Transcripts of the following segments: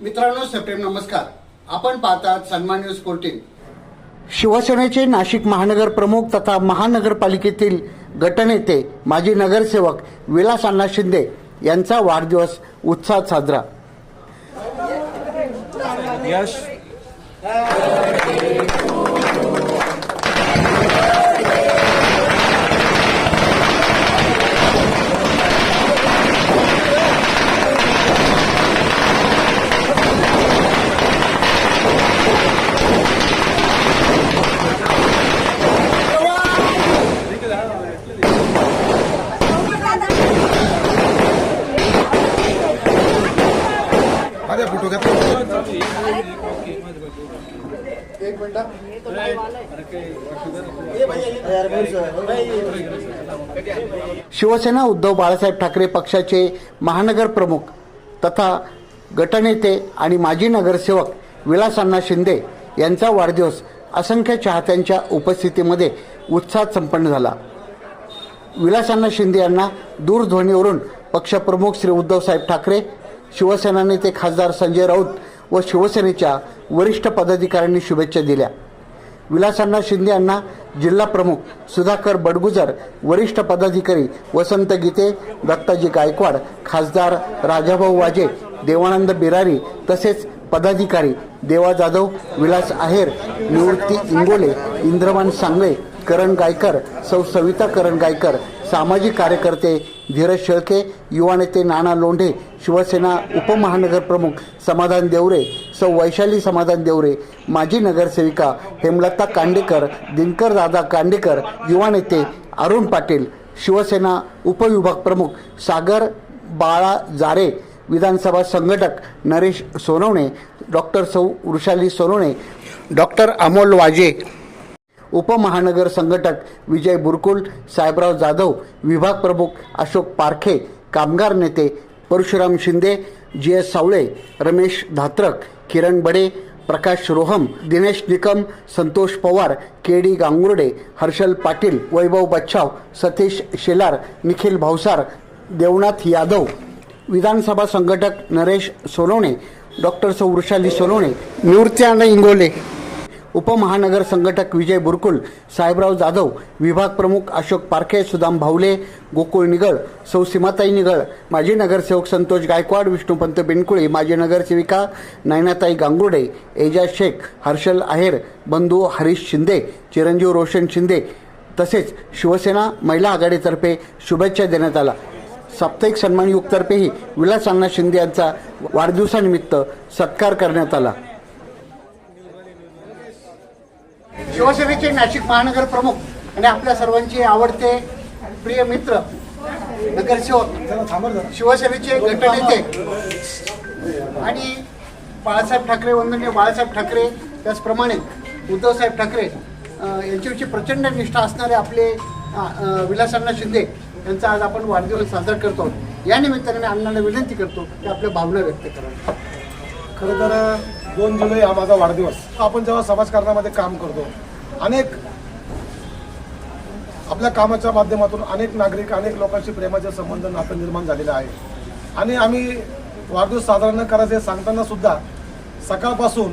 मित्रांनो सप्रेम नमस्कार. आपण पाहतात सन्मान न्यूज फोर्टीन शिवसेनेचे नाशिक महानगर प्रमुख तथा महानगरपालिकेतील गटनेते माजी नगरसेवक विलास अण्णा शिंदे यांचा वाढदिवस उत्साहात साजरा. यश. शिवसेना उद्धव बाळासाहेब ठाकरे पक्षाचे महानगर प्रमुख तथा गटनेते आणि माजी नगरसेवक विलासांना शिंदे यांचा वाढदिवस असंख्य चाहत्यांच्या उपस्थितीमध्ये उत्साहात संपन्न झाला. विलासांना शिंदे यांना दूरध्वनीवरून पक्षप्रमुख श्री उद्धवसाहेब ठाकरे शिवसेना नेते खासदार संजय राऊत व शिवसेनेच्या वरिष्ठ पदाधिकाऱ्यांनी शुभेच्छा दिल्या. विलासांना शिंदे यांना जिल्हा प्रमुख सुधाकर बडगुजर वरिष्ठ पदाधिकारी वसंत गीते दत्ताजी गायकवाड खासदार राजाभाऊ वाजे देवानंद बिरारी तसेच पदाधिकारी देवा जाधव विलास आहेर निवृत्ती इंगोले इंद्रमान सांगळे करण गायकर सौ सविता करण गायकर सामाजिक कार्यकर्ते धीरज शेळके युवा नेते नाना लोंढे शिवसेना उपमहानगर प्रमुख समाधान देवरे सौ वैशाली समाधान देवरे माजी नगरसेविका हेमलता कांडेकर दिनकर दादा कांडेकर युवा नेते अरुण पाटील शिवसेना उपविभाग प्रमुख सागर बाळा जारे विधानसभा संघटक नरेश सोनवणे डॉक्टर सौ वृषाली सोनवणे डॉक्टर अमोल वाजे उपमहानगर संघटक विजय बुरकुल साहेबराव जाधव विभाग प्रमुख अशोक पारखे कामगार नेते Parshuram Shinde G S Savale Ramesh Dhatrak Kiran Bade Prakash Roham Dinesh Nikam Santosh Pawar K D Gangurde Harshal Patil Vaibhav Bachhav Satish Shelar Nikhil Bhavsar Devnath Yadav Vidhan Sabha संघटक Naresh Sonawane doctor सौ वृषाली सोनवणे निवृत्त्यानंद इंगोले. उपमहानगर संघटक विजय बुरकुल साहेबराव जाधव विभाग प्रमुख अशोक पारखे सुदाम भावले गोकुळ निगळ सौ सीमाताई निगळ माजी नगरसेवक संतोष गायकवाड विष्णुपंत बेनकुळे माजी नगरसेविका नयनाताई गांगुर्डे एजाज शेख हर्षल आहेर बंधू हरीश शिंदे चिरंजीव रोशन शिंदे तसेच शिवसेना महिला आघाडीतर्फे शुभेच्छा देण्यात आला साप्ताहिक सन्मानयुगतर्फेही विलास अण्णा शिंदे यांचा वाढदिवसानिमित्त सत्कार करण्यात आला. शिवसेनेचे नाशिक महानगर प्रमुख आणि आपल्या सर्वांचे आवडते प्रिय मित्र नगरसेवक शिवसेनेचे गटनेते आणि बाळासाहेब ठाकरे वंदनीय बाळासाहेब ठाकरे त्याचप्रमाणे उद्धवसाहेब ठाकरे यांच्याविषयी प्रचंड निष्ठा असणारे आपले अ, विलासांना शिंदे यांचा आज आपण वाढदिवस साजरा करतो. या निमित्ताने मी अण्णांना विनंती करतो की आपल्या भावना व्यक्त करा. खरं तर दोन जुलै हा माझा वाढदिवस. आपण जेव्हा समाजकारणामध्ये काम करतो अनेक आपल्या कामाच्या माध्यमातून अनेक नागरिक अनेक लोकांशी प्रेमाचे संबंध नातं निर्माण झालेलं आहे. आणि आम्ही वाढदिवस साजरा न करायचे हे सांगताना सुद्धा सकाळपासून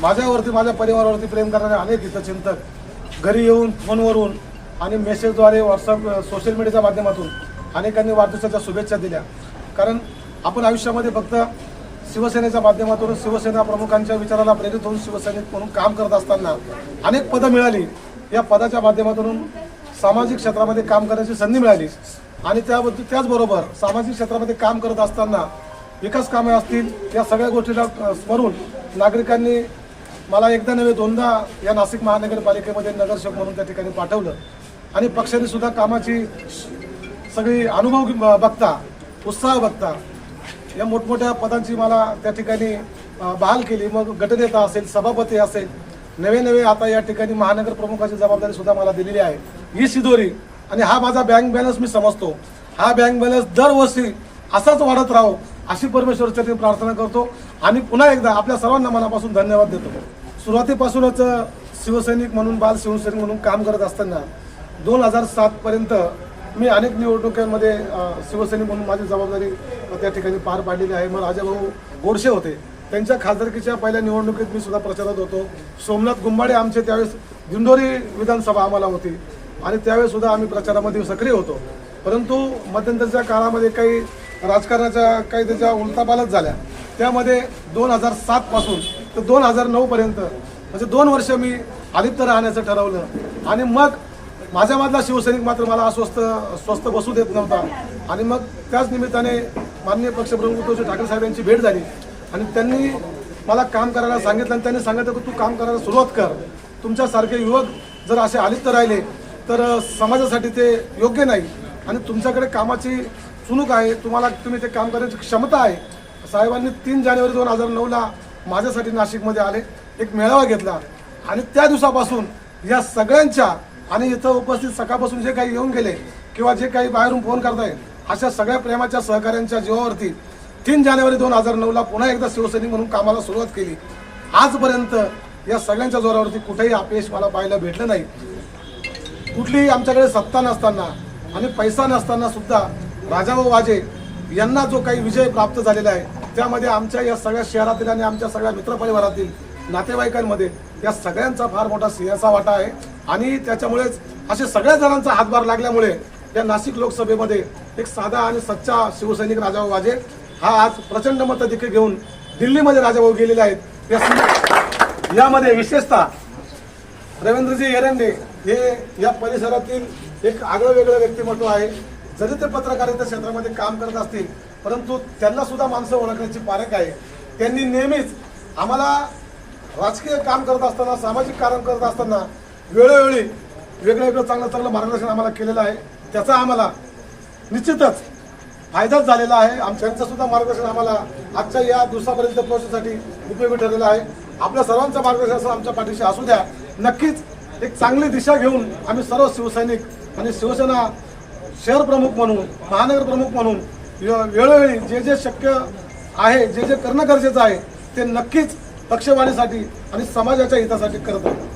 माझ्यावरती माझ्या परिवारावरती प्रेम करणारे अनेक हितचिंतक घरी येऊन फोनवरून आणि मेसेजद्वारे व्हॉट्सअप सोशल मीडियाच्या माध्यमातून अनेकांनी वाढदिवसाच्या शुभेच्छा दिल्या. कारण आपण आयुष्यामध्ये फक्त शिवसेनेच्या माध्यमातून शिवसेना प्रमुखांच्या विचाराला प्रेरित होऊन शिवसैनिक म्हणून काम करत असताना अनेक पदं मिळाली. या पदाच्या माध्यमातून सामाजिक क्षेत्रामध्ये काम करण्याची संधी मिळाली. आणि त्याबद्दल त्याचबरोबर सामाजिक क्षेत्रामध्ये काम करत असताना विकास कामे असतील या सगळ्या गोष्टीला स्मरून नागरिकांनी मला एकदा नव्हे दोनदा या नाशिक महानगरपालिकेमध्ये नगरसेवक म्हणून त्या ठिकाणी पाठवलं. आणि पक्षाने सुद्धा कामाची सगळी अनुभव ब- बघता उत्साह बघता या मोठमोठ्या पदांची मला त्या ठिकाणी बहाल केली. मग गटनेता असेल सभापती असेल नवे नवे आता या ठिकाणी महानगर प्रमुखाची जबाबदारी सुद्धा मला दिलेली आहे. ही शिदोरी आणि हा माझा बँक बॅलन्स मी समजतो. हा बँक बॅलन्स दरवर्षी असाच वाढत राहो अशी परमेश्वरच्या ठिकाणी प्रार्थना करतो. आणि पुन्हा एकदा आपल्या सर्वांना मनापासून धन्यवाद देतो. सुरुवातीपासूनच शिवसैनिक म्हणून बाल शिवसैनिक म्हणून काम करत असताना दोन हजार सातपर्यंत मी अनेक निवडणुकांमध्ये शिवसैनिक म्हणून माझी जबाबदारी त्या ठिकाणी पार पाडलेली आहे. मग राजाभाऊ गोडसे होते. त्यांच्या खासदारकीच्या पहिल्या निवडणुकीत मी सुद्धा प्रचारात होतो. सोमनाथ गुंबाडे आमचे त्यावेळेस दिंडोरी विधानसभा आम्हाला होती. आणि त्यावेळेस सुद्धा आम्ही प्रचारामध्ये सक्रिय होतो. परंतु मध्यंतरच्या काळामध्ये काही राजकारणाच्या काही त्याच्या उलतापालच झाल्या. त्यामध्ये दोन हजार सातपासून ते दोन हजार नऊपर्यंत म्हणजे दोन वर्ष मी आदित्य राहण्याचं ठरवलं. आणि मग माझ्यामधला शिवसैनिक मात्र मला अस्वस्थ स्वस्थ बसू देत नव्हता. आणि मग त्याच निमित्ताने माननीय पक्षप्रमुख उद्धवजी ठाकरे साहेब यांची भेट झाली. आणि त्यांनी मला काम करायला सांगितलं आणि त्यांनी सांगितलं की तू काम करायला सुरुवात कर. तुमच्यासारखे युवक जर असे आलिप्त राहिले तर समाजासाठी ते योग्य नाही. आणि तुमच्याकडे कामाची चुणूक आहे तुम्हाला तुम्ही ते काम करण्याची क्षमता आहे. साहेबांनी तीन जानेवारी दोन हजार नऊला माझ्यासाठी नाशिकमध्ये आले एक मेळावा घेतला. आणि त्या दिवसापासून या सगळ्यांच्या आणि इथं उपस्थित सकाळपासून जे काही येऊन गेले किंवा जे काही बाहेरून फोन करताय अशा सगळ्या प्रेमाच्या सहकाऱ्यांच्या जीवावरती तीन जानेवारी दोन हजार नऊला पुन्हा एकदा शिवसैनिक म्हणून कामाला सुरुवात केली. आजपर्यंत या सगळ्यांच्या जोरावरती कुठेही अपयश मला पाहायला भेटलं नाही. कुठलीही आमच्याकडे सत्ता नसताना आणि पैसा नसताना सुद्धा राजाभाऊ वाजे यांना जो काही विजय प्राप्त झालेला आहे त्यामध्ये आमच्या या सगळ्या शहरातील आणि आमच्या सगळ्या मित्रपरिवारातील नातेवाईकांमध्ये या सगळ्यांचा फार मोठा सिंहाचा वाटा आहे. आणि त्याच्यामुळेच असे सगळ्या जणांचा हातभार लागल्यामुळे या नाशिक लोकसभेमध्ये एक साधा आणि सच्चा शिवसैनिक राजाभाऊ वाजे हा आज प्रचंड मत देखील घेऊन दिल्लीमध्ये राजाभाऊ गेलेले आहेत. या- यामध्ये विशेषतः रवींद्रजी एरंडे हे या परिसरातील एक आगळं वेगळं व्यक्तिमत्व आहे. जरी ते पत्रकारिता क्षेत्रामध्ये काम करत असतील परंतु त्यांना सुद्धा माणसं ओळखण्याची पारख आहे. त्यांनी नेहमीच आम्हाला राजकीय काम करत असताना सामाजिक कार्य करत असताना वेळोवेळी वेगळं वेगळं चांगलं चांगलं मार्गदर्शन आम्हाला केलेलं आहे. त्याचा आम्हाला निश्चितच फायदाच झालेला आहे. आमच्या सुद्धा मार्गदर्शन आम्हाला आजच्या या दिवसापर्यंत पोहोचण्यासाठी उपयोगी ठरलेलं आहे. आपल्या सर्वांचं मार्गदर्शन आमच्या पाठीशी असू द्या. नक्कीच एक चांगली दिशा घेऊन आम्ही सर्व शिवसैनिक आणि शिवसेना शहर प्रमुख म्हणून महानगर प्रमुख म्हणून वेळोवेळी जे जे शक्य आहे जे जे करणं गरजेचं आहे ते नक्कीच पक्षवाढीसाठी आणि समाजाच्या हितासाठी करत आहोत.